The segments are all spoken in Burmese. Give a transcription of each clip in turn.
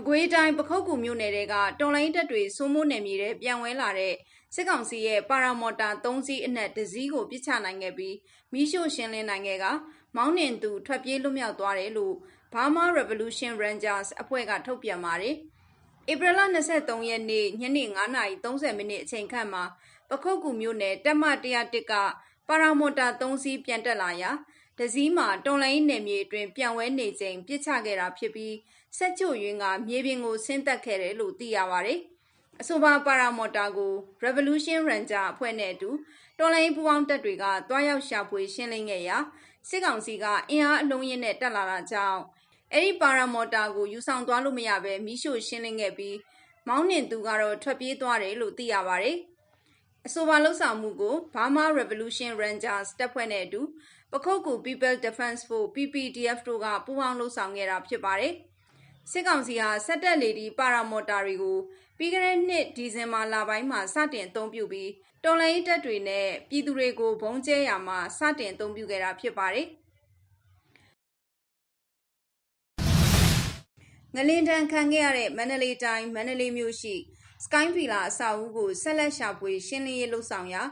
မကွေးတိုင်းပခုတ်ကူမြို့နယ်တွေကတော်လိုင်းတပ်တွေစိုးမိုးနယ်မြေထဲပြန်ဝဲလာတဲ့စစ်ကောင်စီရဲ့ပါရာမော်တာ3စီးအနက်တစ်စီးကိုပစ်ချနိုင်ခဲ့ပြီးမိရှို့ရှင်းလင်းနိုင်ခဲ့ကမောင်းနှင်သူထွက်ပြေးလွတ်မြောက်သွားတယ်လို့ Burma Revolution Rangers အဖွဲ့ကထုတ်ပြန်ပါတယ်။ဧပြီလ23ရက်နေ့ညနေ9:30မိနစ်အချိန်ခန့်မှာပခုတ်ကူမြို့နယ်တက်မ101ကပါရာမော်တာ3စီးပြန်တက်လာရာ ဒဇီးမှာတော်လိုင်းနယ်မြေအတွင်းပြန်ဝဲနေချိန်ပြစ်ချခဲ့တာဖြစ်ပြီးဆက်ချိုရင်းကမြေပြင်ကိုဆင်းသက်ခဲ့တယ်လို့သိရပါတယ်။အဆိုပါပါရာမော်တာကို Revolution Ranger အဖွဲ့နဲ့အတူတော်လိုင်းပူပေါင်းတပ်တွေကတွားရောက်ရှာဖွေရှင်းလင်းခဲ့ရာစစ်ကောင်စီကအင်အားအလုံးရင်းနဲ့တက်လာတာကြောင့်အဲ့ဒီပါရာမော်တာကိုယူဆောင်သွားလို့မရဘဲမိရှို့ရှင်းလင်းခဲ့ပြီးမောင်းနှင်သူကတော့ထွက်ပြေးသွားတယ်လို့သိရပါတယ်။ အဆိုပါလှုပ်ဆောင်မှုကို Burma Revolution Rangers တပ်ဖွဲ့နဲ့အတူ ပခုတ်ကူ People Defense Force PPDF တို့ကပူးပေါင်းလှုပ်ဆောင်ခဲ့တာဖြစ်ပါတယ်။စစ်ကောင်စီဟာစက်တက်လေဒီပါရာမော်တာတွေကိုပြီးခဲ့တဲ့နှစ်ဒီဇင်ဘာလပိုင်းမှာစတင်အသုံးပြုပြီးတော်လိုင်းတပ်တွေနဲ့ပြည်သူတွေကိုဘုံကျဲရာမှာစတင်အသုံးပြုခဲ့တာဖြစ်ပါတယ်။ငလင်တန်ခံခဲ့ရတဲ့မန္တလေးတိုင်းမန္တလေးမြို့ရှိ Sky Villa အဆောက်အဦကိုဆက်လက်ရှာဖွေရှင်းလင်းရေးလှုပ်ဆောင်ရာ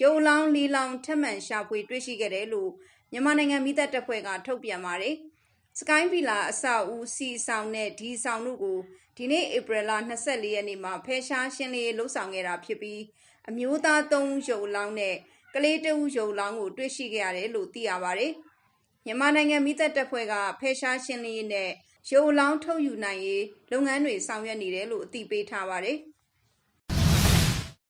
ရုပ်လောင်းလေးလောင်းထပ်မံရှာဖွေတွေ့ရှိခဲ့တယ်လို့မြန်မာနိုင်ငံမိသက်တပ်ဖွဲ့ကထုတ်ပြန်ပါတယ်။ Sky Villa အဆောက်အဦစီဆောင်နဲ့ဒီဆောင်တို့ကိုဒီနေ့ဧပြီလ24ရက်နေ့မှာဖယ်ရှားရှင်းလင်းရေးလှုပ်ဆောင်ခဲ့တာဖြစ်ပြီးအမျိုးသား3ဦးရုပ်လောင်းနဲ့ကလေး2ဦးရုပ်လောင်းကိုတွေ့ရှိခဲ့ရတယ်လို့သိရပါတယ်။ မြန်မာနိုင်ငံမိသက်တပ်ဖွဲ့ကဖယ်ရှားရှင်းလင်းရေးနဲ့ရုပ်လောင်းထုတ်ယူနိုင်ရေးလုပ်ငန်းတွေဆောင်ရွက်နေတယ်လို့အသိပေးထားပါတယ်။